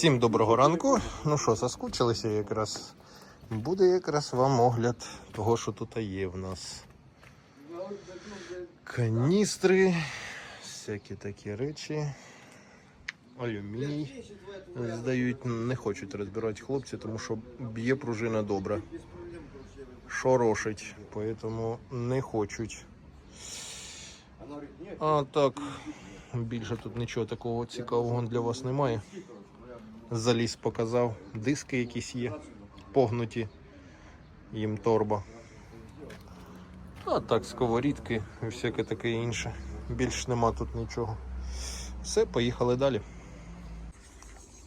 Всім доброго ранку. Ну що, заскучилися якраз. Буде якраз вам огляд того, що тут є в нас. Каністри, всякі такі речі. Алюміній здають, не хочуть розбирати хлопці, тому що б'є пружина добре. Шорошить, тому не хочуть. А так, більше тут нічого такого цікавого для вас немає. Заліз показав, диски якісь є, погнуті, їм торба. А так, сковорідки і всяке таке інше. Більш нема тут нічого. Все, поїхали далі.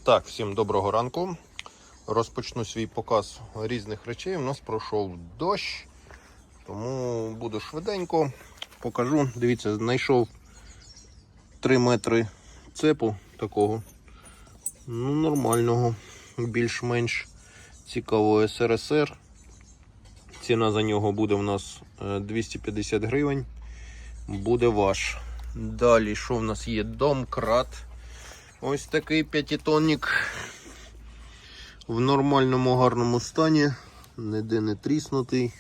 Так, всім доброго ранку. Розпочну свій показ різних речей. У нас пройшов дощ, тому буду швиденько покажу. Дивіться, знайшов 3 метри цепу такого. Ну, нормального, більш-менш цікавого СРСР. Ціна за нього буде в нас е, 250 гривень. Буде ваш. Далі, що в нас є? Домкрат. Ось такий п'ятитонник. В нормальному гарному стані. Ніде не тріснутий.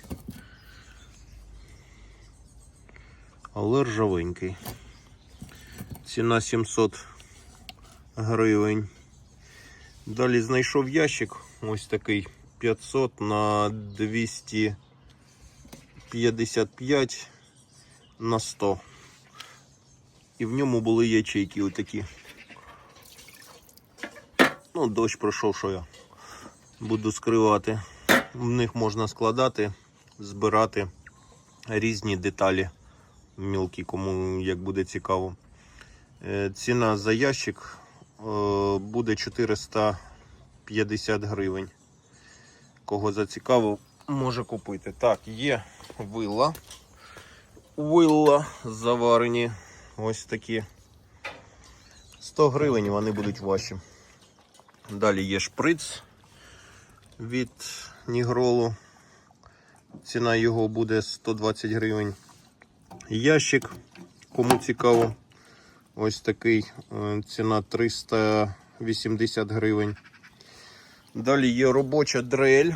Але ржавенький. Ціна 700 гривень. Далі знайшов ящик, ось такий 500 на 255 на 100. І в ньому були ячейки отакі. Ну, дощ пройшов, що я буду скривати. В них можна складати, збирати різні деталі мілкі, кому як буде цікаво. Е, Ціна за ящик буде 450 гривень. Кого зацікавив, може купити. Так, є вилла. Вилла заварені. Ось такі. 100 гривень вони будуть ваші. Далі є шприц від Нігролу. Ціна його буде 120 гривень. Ящик, кому цікаво. Ось такий е, ціна 380 гривень. Далі є робоча дрель.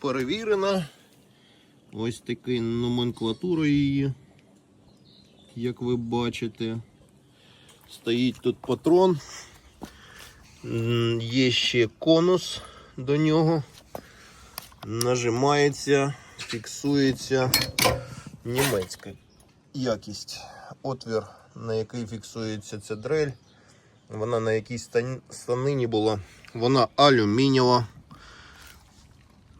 Перевірена. Ось така номенклатура її. Як ви бачите. Стоїть тут патрон. Є ще конус до нього. Нажимається, фіксується німецька якість. Отвір на який фіксується ця дрель. Вона на якійсь станині була. Вона алюмінієва.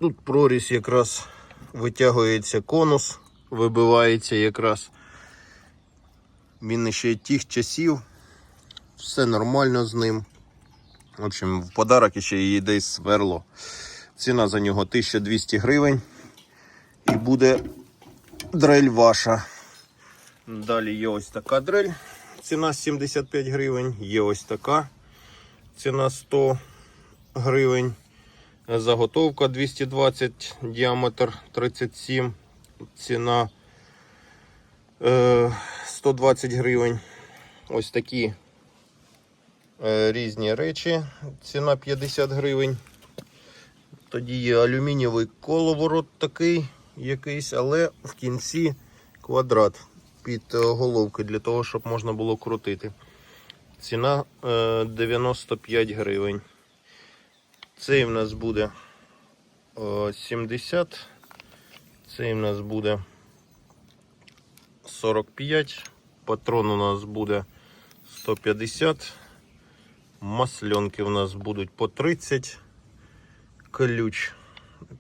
Тут прорізь якраз витягується конус, вибивається якраз. Він ще тих часів. Все нормально з ним. В общем, в подарок ще їй десь сверло. Ціна за нього 1200 гривень. І буде дрель ваша. Далі є ось така дрель, ціна 75 гривень, є ось така ціна 100 гривень. Заготовка 220, діаметр 37, ціна е, 120 гривень. Ось такі е, різні речі, ціна 50 гривень. Тоді є алюмінієвий коловорот такий якийсь, але в кінці квадрат під е, головки для того, щоб можна було крутити. Ціна е, 95 гривень. Цей в нас буде е, 70. Цей в нас буде 45. Патрон у нас буде 150. Масленки у нас будуть по 30. Ключ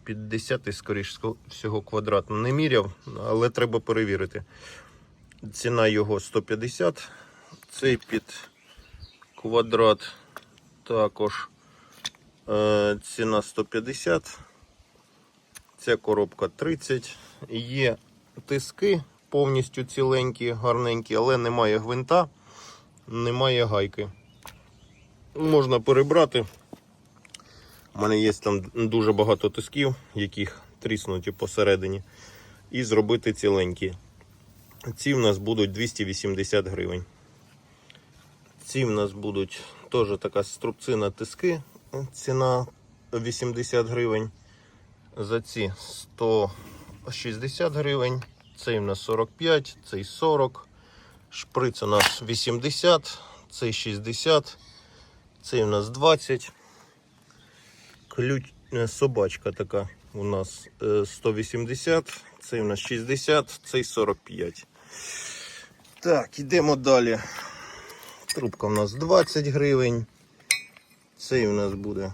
50, скоріш всього, квадрат. Не міряв, але треба перевірити. Ціна його 150. Цей під квадрат також е, ціна 150. Ця коробка 30. Є тиски повністю ціленькі, гарненькі, але немає гвинта, немає гайки. Можна перебрати. У мене є там дуже багато тисків, яких тріснуті посередині, і зробити ціленькі. Ці в нас будуть 280 гривень. Ці в нас будуть теж така струбцина тиски. Ціна 80 гривень. За ці 160 гривень. Цей у нас 45, цей 40. Шприц у нас 80, цей 60, цей у нас 20. Ключ, е, собачка така у нас е, 180, цей у нас 60, цей 45. Так, ідемо далі. Трубка у нас 20 гривень. Цей у нас буде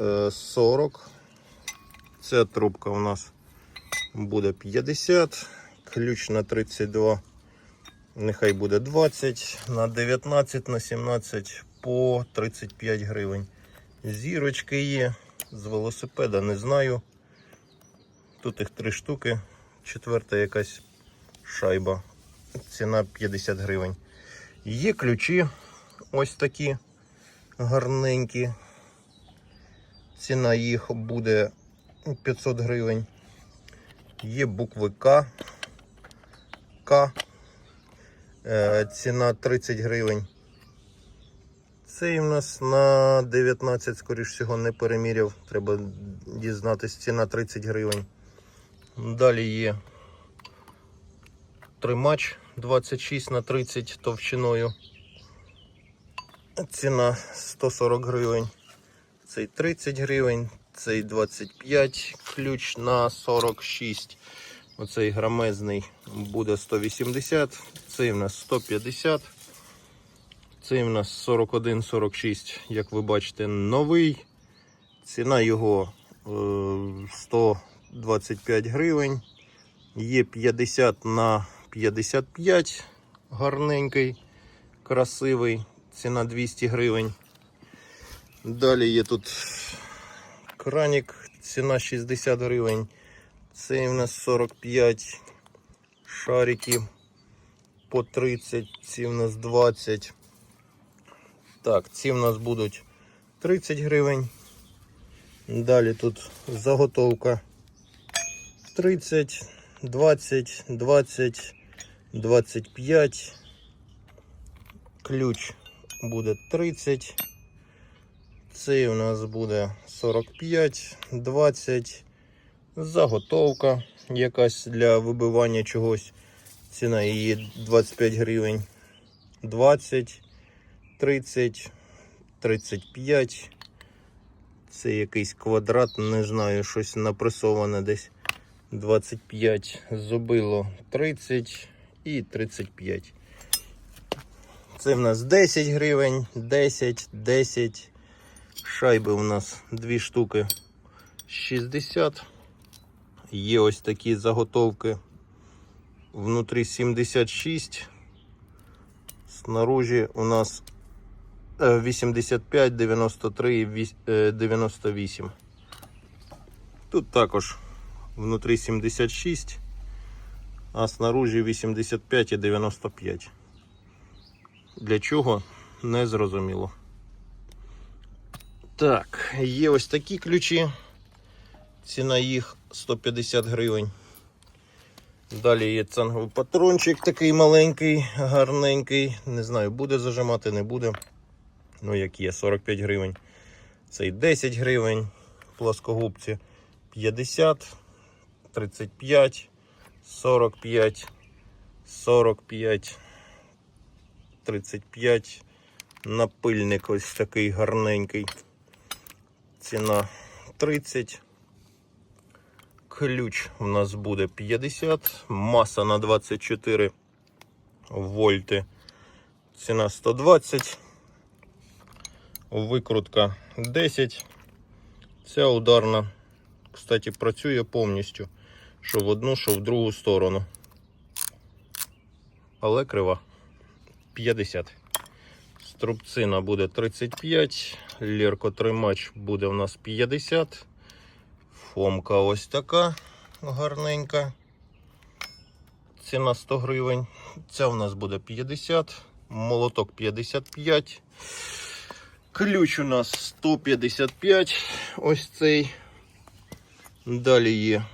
е, 40. Ця трубка у нас буде 50. Ключ на 32. Нехай буде 20, на 19, на 17 по 35 гривень. Зірочки є. З велосипеда не знаю. Тут їх три штуки. Четверта якась шайба. Ціна 50 гривень. Є ключі ось такі гарненькі. Ціна їх буде 500 гривень. Є букви К. К. Е, Ціна 30 гривень. Цей у нас на 19, скоріш всього, не переміряв. Треба дізнатись, ціна 30 гривень. Далі є тримач 26 на 30 товщиною. Ціна 140 гривень. Цей 30 гривень, цей 25, ключ на 46. Оцей грамезний буде 180, цей у нас 150. Цей у нас 41-46, як ви бачите, новий. Ціна його е, 125 гривень. Є 50 на 55, гарненький, красивий. Ціна 200 гривень. Далі є тут кранік, ціна 60 гривень. Цей у нас 45 шариків по 30, ці у нас 20. Так, ці в нас будуть 30 гривень. Далі тут заготовка 30, 20, 20, 25. Ключ буде 30. Цей у нас буде 45, 20. Заготовка якась для вибивання чогось. Ціна її 25 гривень. 20. 30, 35. Це якийсь квадрат, не знаю, щось напресоване десь 25. Зубило 30 і 35. Це в нас 10 гривень, 10, 10. Шайби у нас дві штуки 60. Є ось такі заготовки. Внутрі 76. Снаружи у нас е, 85, 93 і е, 98. Тут також внутрі 76, а снаружи 85 і 95. Для чого? Не зрозуміло. Так, є ось такі ключі. Ціна їх 150 гривень. Далі є цанговий патрончик такий маленький, гарненький. Не знаю, буде зажимати, не буде. Ну, як є, 45 гривень. Цей 10 гривень. Плоскогубці 50, 35, 45, 45, 35. Напильник ось такий гарненький. Ціна 30. Ключ у нас буде 50, маса на 24 вольти. Ціна 120. Викрутка 10. Ця ударна, кстати, працює повністю. Що в одну, що в другу сторону. Але крива 50. Струбцина буде 35. Ліркотримач буде у нас 50. Фомка ось така гарненька. Ціна 100 гривень. Ця у нас буде 50, молоток 55. Ключ у нас 155. Ось цей. Далі є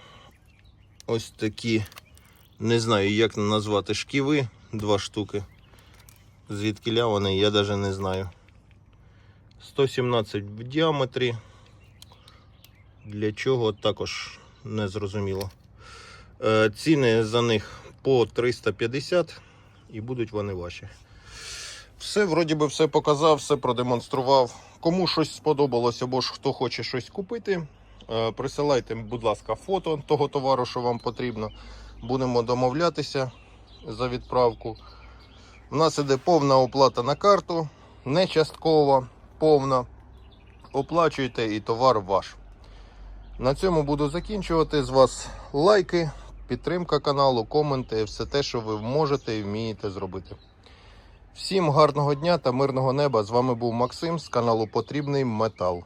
ось такі, не знаю, як назвати шківи, два штуки. Звідки вони, я навіть не знаю. 117 в діаметрі. Для чого також не зрозуміло. Е, Ціни за них по 350 і будуть вони ваші. Все, вроді би, все показав, все продемонстрував. Кому щось сподобалось або ж хто хоче щось купити, присилайте, будь ласка, фото того товару, що вам потрібно. Будемо домовлятися за відправку. У нас іде повна оплата на карту, не часткова, повна. Оплачуйте і товар ваш. На цьому буду закінчувати. З вас лайки, підтримка каналу, коменти, все те, що ви можете і вмієте зробити. Всім гарного дня та мирного неба. З вами був Максим з каналу Потрібний Метал.